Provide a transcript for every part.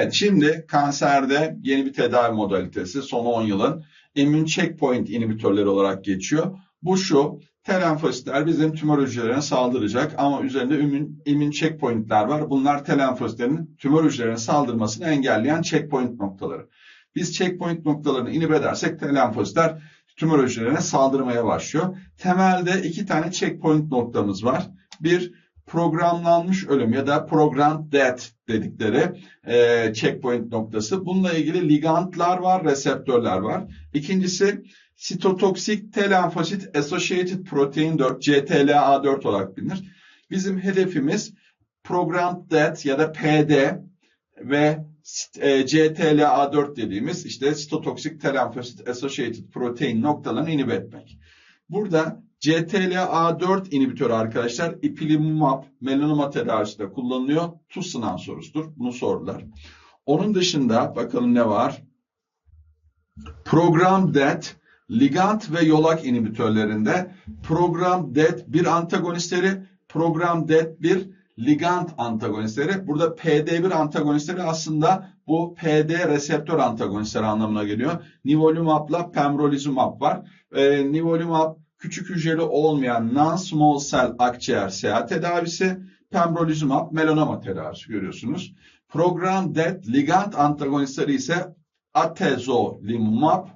Evet, şimdi kanserde yeni bir tedavi modalitesi son 10 yılın immün checkpoint inhibitörleri olarak geçiyor. Bu şu, telenfositler bizim tümör hücrelerine saldıracak ama üzerinde immün, immün checkpointler var. Bunlar telenfositlerin tümör hücrelerine saldırmasını engelleyen checkpoint noktaları. Biz checkpoint noktalarını inhibe edersek telenfositler tümör hücrelerine saldırmaya başlıyor. Temelde iki tane checkpoint noktamız var. Bir programlanmış ölüm ya da program death dedikleri e, checkpoint noktası. Bununla ilgili ligandlar var, reseptörler var. İkincisi sitotoksik T-lenfosit associated protein 4, CTLA4 olarak bilinir. Bizim hedefimiz program death ya da PD ve e, CTLA4 dediğimiz işte sitotoksik T-lenfosit associated protein noktalarını inhibe etmek. Burada CTLA4 inhibitörü arkadaşlar ipilimumab melanoma tedavisinde kullanılıyor. Tuz sınav sorusudur. Bunu sordular. Onun dışında bakalım ne var? Program DET ligand ve yolak inhibitörlerinde program DET bir antagonistleri, program DET bir ligand antagonistleri. Burada PD1 antagonistleri aslında bu PD reseptör antagonistleri anlamına geliyor. Nivolumab'la pembrolizumab var. Ee, nivolumab küçük hücreli olmayan non-small cell akciğer seyahat tedavisi, pembrolizumab melanoma tedavisi görüyorsunuz. Program DET ligand antagonistleri ise atezolizumab,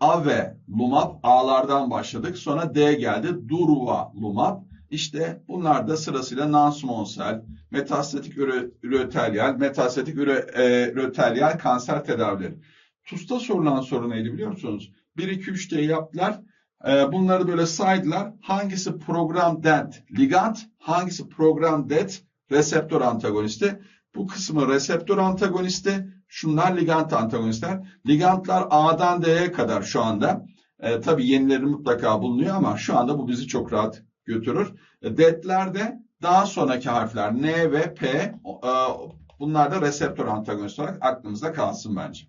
avelumab, A'lardan başladık. Sonra D geldi, durvalumab. İşte bunlar da sırasıyla non-small cell, metastatik ürotelyal, metastatik ürotelyal kanser tedavileri. TUS'ta sorulan soru neydi biliyor musunuz? 1, 2, 3 diye yaptılar. Ee, bunları böyle saydılar. Hangisi program dent ligand, hangisi program det reseptör antagonisti. Bu kısmı reseptör antagonisti, şunlar ligand antagonistler. Ligandlar A'dan D'ye kadar şu anda. E, tabii yenileri mutlaka bulunuyor ama şu anda bu bizi çok rahat götürür. E, detler de daha sonraki harfler N ve P e, bunlar da reseptör antagonist olarak aklımızda kalsın bence.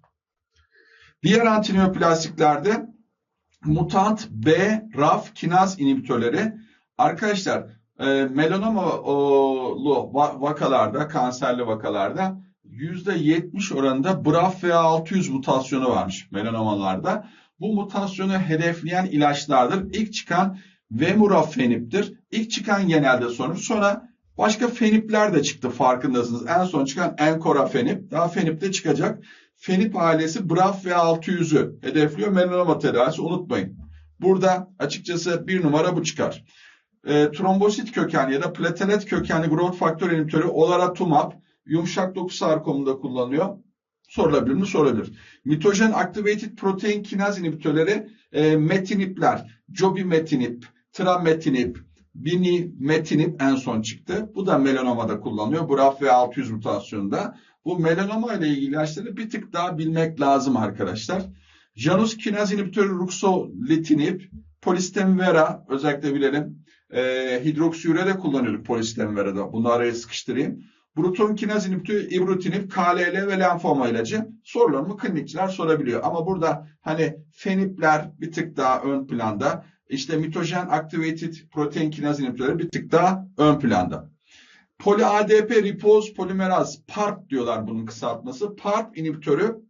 Diğer antineoplastiklerde mutant B RAF kinaz inhibitörleri arkadaşlar e, melanomalı vakalarda, kanserli vakalarda %70 oranında BRAF veya 600 mutasyonu varmış melanomalarda. Bu mutasyonu hedefleyen ilaçlardır. İlk çıkan Vemurafenip'tir. İlk çıkan genelde sonuç. Sonra başka fenipler de çıktı farkındasınız. En son çıkan Encorafenip. Daha fenip de çıkacak. Fenip ailesi BRAF ve 600'ü hedefliyor. Melanoma tedavisi unutmayın. Burada açıkçası bir numara bu çıkar. E, trombosit kökenli ya da platelet kökenli growth faktör inhibitörü olaratumab yumuşak doku sarkomunda kullanılıyor. Sorulabilir mi? Sorulabilir. Mitojen activated protein kinaz inhibitörleri e, metinipler, jobimetinip, trametinip, binimetinip en son çıktı. Bu da melanomada kullanılıyor. BRAF ve 600 mutasyonunda. Bu melanoma ile ilgili ilaçları bir tık daha bilmek lazım arkadaşlar. Janus kinaz inhibitörü ruxolitinib, polistemvera özellikle bilelim. E, hidroksiyüre de kullanıyorduk polistemverada. Bunu araya sıkıştırayım. Bruton kinaz inhibitörü ibrutinib, KLL ve lenfoma ilacı sorularımı klinikçiler sorabiliyor. Ama burada hani fenipler bir tık daha ön planda. İşte mitojen activated protein kinaz inhibitörleri bir tık daha ön planda. Poli-ADP ripoz polimeraz PARP diyorlar bunun kısaltması. PARP inhibitörü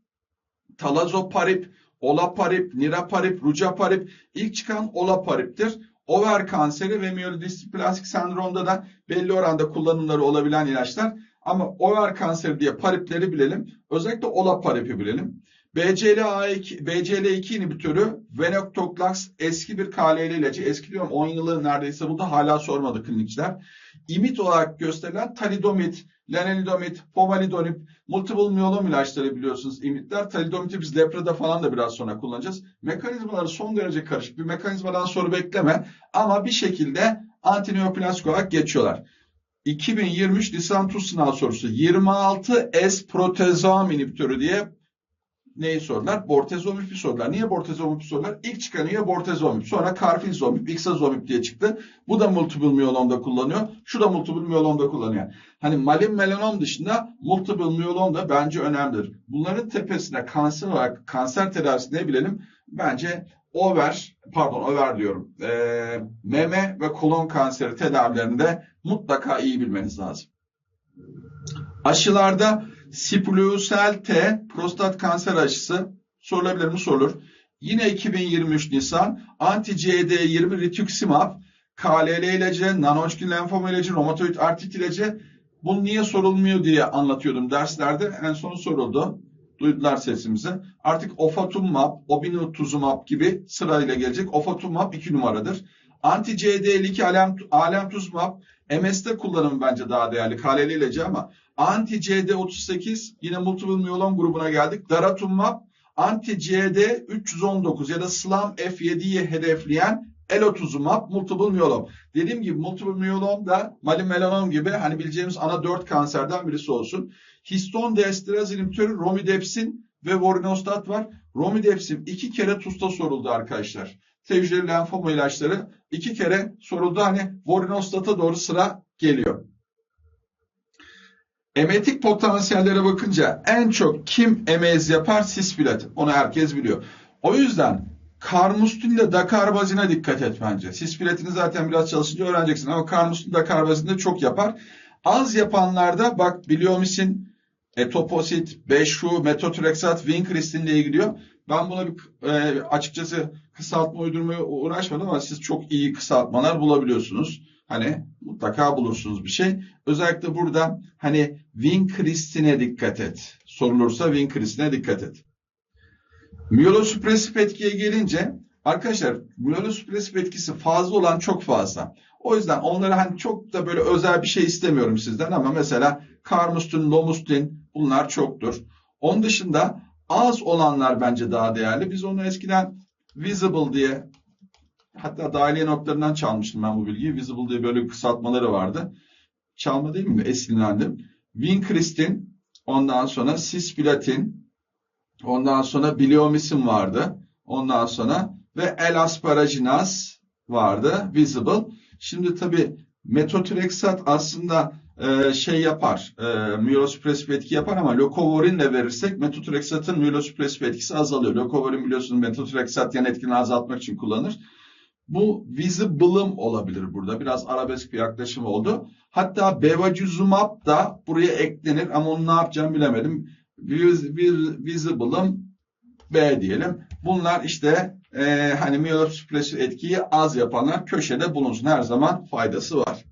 talazoparip, olaparip, niraparip, rucaparip ilk çıkan olapariptir. Over kanseri ve miyelodisplastik sendromda da belli oranda kullanımları olabilen ilaçlar. Ama over kanseri diye paripleri bilelim. Özellikle olaparipi bilelim. BCL2, BCL2 inhibitörü Venoctoclax eski bir KLL ilacı. Eski diyorum 10 yılı neredeyse bu da hala sormadı klinikçiler. İmit olarak gösterilen talidomit, lenalidomid, pomalidonib, multiple myelom ilaçları biliyorsunuz imitler. Talidomiti biz leprada falan da biraz sonra kullanacağız. Mekanizmaları son derece karışık. Bir mekanizmadan soru bekleme ama bir şekilde antineoplastik olarak geçiyorlar. 2023 lisan tuz sınav sorusu 26 S protezam inhibitörü diye neyi sordular? Bortezomip'i sordular. Niye bortezomip'i sordular? İlk çıkanı ya bortezomip. Sonra karfilzomip, ixazomip diye çıktı. Bu da multiple myelomda kullanıyor. Şu da multiple myelomda kullanıyor. Hani malin melanom dışında multiple myelom da bence önemlidir. Bunların tepesine kanser olarak kanser tedavisi ne bilelim? Bence over, pardon over diyorum. E, meme ve kolon kanseri tedavilerinde mutlaka iyi bilmeniz lazım. Aşılarda Sipulosel T prostat kanser aşısı sorulabilir mi? Sorulur. Yine 2023 Nisan anti-CD20 rituximab, KLL ilacı, non-Hodgkin lenfoma ilacı, romatoid artrit ilacı. Bu niye sorulmuyor diye anlatıyordum derslerde. En son soruldu. Duydular sesimizi. Artık ofatumumab, obinutuzumab gibi sırayla gelecek. Ofatumumab 2 numaradır. Anti-CD52 alem, alemtuzumab MS'de kullanımı bence daha değerli. KLL ilacı ama anti-CD38 yine multiple myelom grubuna geldik. Daratumumab anti-CD 319 ya da SLAM F7'yi hedefleyen elotuzumab multiple myelom. Dediğim gibi multiple myelom da malin melanom gibi hani bileceğimiz ana 4 kanserden birisi olsun. Histon deesteraz inhibitörü romidepsin ve vorinostat var. Romidepsin iki kere TUS'ta soruldu arkadaşlar. Tecrübeli lenfoma ilaçları iki kere soruldu. Hani vorinostat'a doğru sıra geliyor. Emetik potansiyellere bakınca en çok kim emez yapar? Sispilat. Onu herkes biliyor. O yüzden karmustin ile dakarbazine dikkat et bence. Sispilatini zaten biraz çalışınca öğreneceksin ama karmustin dakarbazinde çok yapar. Az yapanlarda bak biliyor musun? Etoposit, 5 metotrexat, vinkristin ile ilgiliyor. Ben buna bir e, açıkçası kısaltma uydurmaya uğraşmadım ama siz çok iyi kısaltmalar bulabiliyorsunuz. Hani mutlaka bulursunuz bir şey. Özellikle burada hani Winkristine dikkat et. Sorulursa Winkristine dikkat et. Miyelosüpresif etkiye gelince arkadaşlar miyelosüpresif etkisi fazla olan çok fazla. O yüzden onlara hani çok da böyle özel bir şey istemiyorum sizden ama mesela karmustin, lomustin bunlar çoktur. Onun dışında az olanlar bence daha değerli. Biz onu eskiden visible diye hatta dahiliye notlarından çalmıştım ben bu bilgiyi. Visible diye böyle kısaltmaları vardı. Çalma değil mi? Esinlendim. Vinkristin, ondan sonra cisplatin, ondan sonra biliomisin vardı. Ondan sonra ve L-asparaginaz vardı. Visible. Şimdi tabii metotrexat aslında e, şey yapar, e, miyelosüpresif etki yapar ama lokovorin de verirsek metotrexatın miyelosüpresif etkisi azalıyor. Lokovorin biliyorsunuz metotrexat yan etkini azaltmak için kullanır. Bu visible'ım olabilir burada. Biraz arabesk bir yaklaşım oldu. Hatta bevacizumab da buraya eklenir ama onu ne yapacağımı bilemedim. Visible'ım B diyelim. Bunlar işte e, hani miyelosüpresif etkiyi az yapanlar köşede bulunsun. Her zaman faydası var.